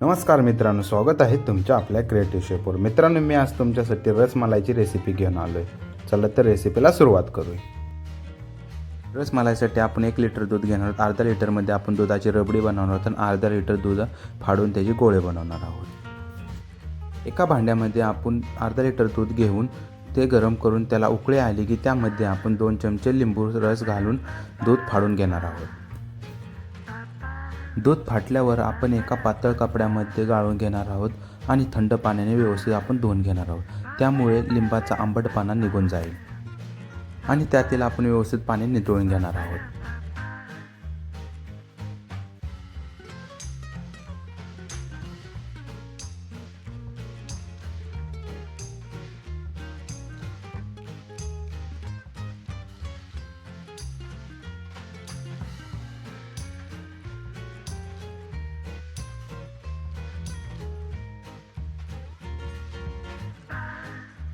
नमस्कार मित्रांनो स्वागत आहे तुमच्या आपल्या क्रिएटिव्ह शेपवर मित्रांनो मी आज तुमच्यासाठी रसमलाईची रेसिपी घेऊन आलो आहे चला तर रेसिपीला सुरुवात करूया. रसमलाईसाठी आपण एक लिटर दूध घेणार आहोत. अर्धा लिटरमध्ये आपण दुधाची रबडी बनवणार आहोत आणि अर्धा लिटर दूध फाडून त्याचे गोळे बनवणार आहोत. एका भांड्यामध्ये आपण अर्धा लिटर दूध घेऊन ते गरम करून त्याला उकळे आली की त्यामध्ये आपण दोन चमचे लिंबू रस घालून दूध फाडून घेणार आहोत. दूध फाटल्यावर आपण एका पातळ कपड्यामध्ये गाळून घेणार आहोत आणि थंड पाण्याने व्यवस्थित आपण धुवून घेणार आहोत. त्यामुळे लिंबाचा आंबटपणा निघून जाईल. आणि त्यातील आपण व्यवस्थित पाणी नितळून घेणार आहोत.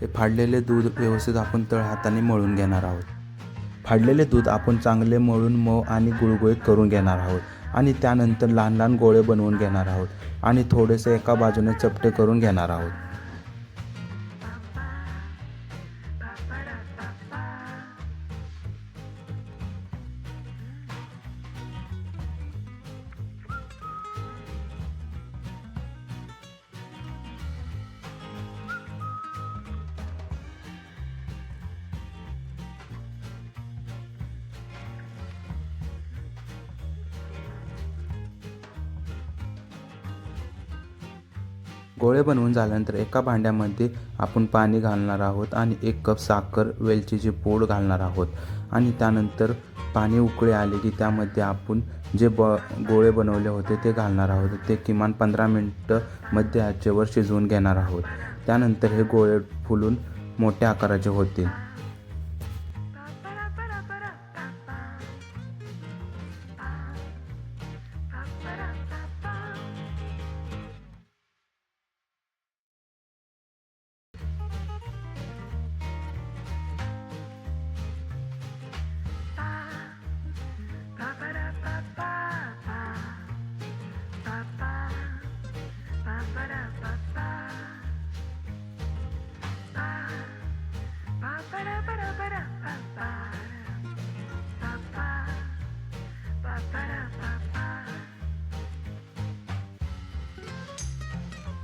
हे फाडलेले दूध व्यवस्थित आपण तळ हाताने मळून घेणार आहोत. फाडलेले दूध आपण चांगले मळून मऊ आणि गुळगुळीत करून घेणार आहोत आणि त्यानंतर लहान लहान गोळे बनवून घेणार आहोत आणि थोडेसे एका बाजूने चपटे करून घेणार आहोत. गोळे बनवून झाल्यानंतर एका भांड्यामध्ये आपण पाणी घालणार आहोत आणि एक कप साखर वेलचीची पूड घालणार आहोत. आणि त्यानंतर पाणी उकळे आले की त्यामध्ये आपण जे ब गोळे बनवले होते ते घालणार आहोत. ते किमान पंधरा मिनटं मध्य आचेवर शिजवून घेणार आहोत. त्यानंतर हे गोळे फुलून मोठ्या आकाराचे होतील.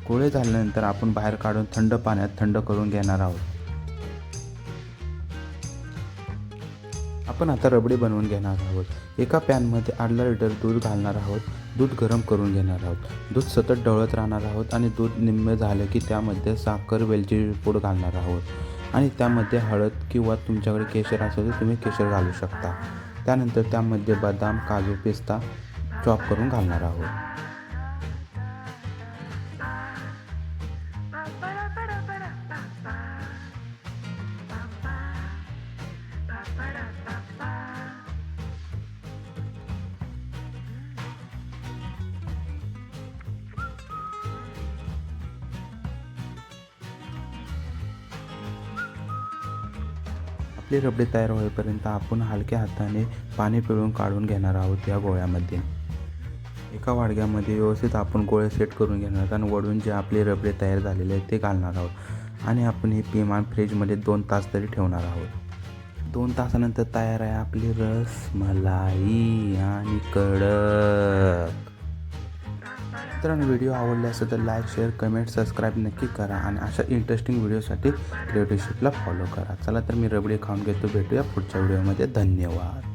गोळे झाल्यानंतर आपण बाहेर काढून थंड पाण्यात थंड करून घेणार आहोत. आपण आता रबडी बनवून घेणार आहोत. एका पॅनमध्ये अर्धा लिटर दूध घालणार आहोत. दूध गरम करून घेणार आहोत. दूध सतत ढवळत राहणार आहोत आणि दूध निम्मे झालं की त्यामध्ये साखर वेलची पूड घालणार आहोत. आणि त्यामध्ये हळद किंवा तुमच्याकडे केशर असेल तर तुम्ही केशर घालू शकता. त्यानंतर त्यामध्ये बदाम काजू पिस्ता चॉप करून घालणार आहोत. आपले रबडे तयार होईपर्यंत आपण हलक्या हाताने पाणी पिळून काढून घेणार आहोत या गोळ्यामध्ये. एका वाडग्यामध्ये व्यवस्थित आपण गोळे सेट करून घेणार आहोत आणि वडून जे आपले रबडे तयार झालेले आहेत ते घालणार आहोत. आणि आपण हे पिमान फ्रीजमध्ये दोन तास तरी ठेवणार आहोत. दोन तासानंतर तयार आहे आपली रस मलाई आणि कडक. मित्रांनो व्हिडिओ आवडले असेल तर लाईक शेअर कमेंट सबस्क्राईब नक्की करा आणि अशा इंटरेस्टिंग व्हिडिओसाठी क्रिएटिव्ह फॉलो करा. चला तर मी रबडी खाऊन घेतो. भेटूया पुढच्या व्हिडिओमध्ये. धन्यवाद.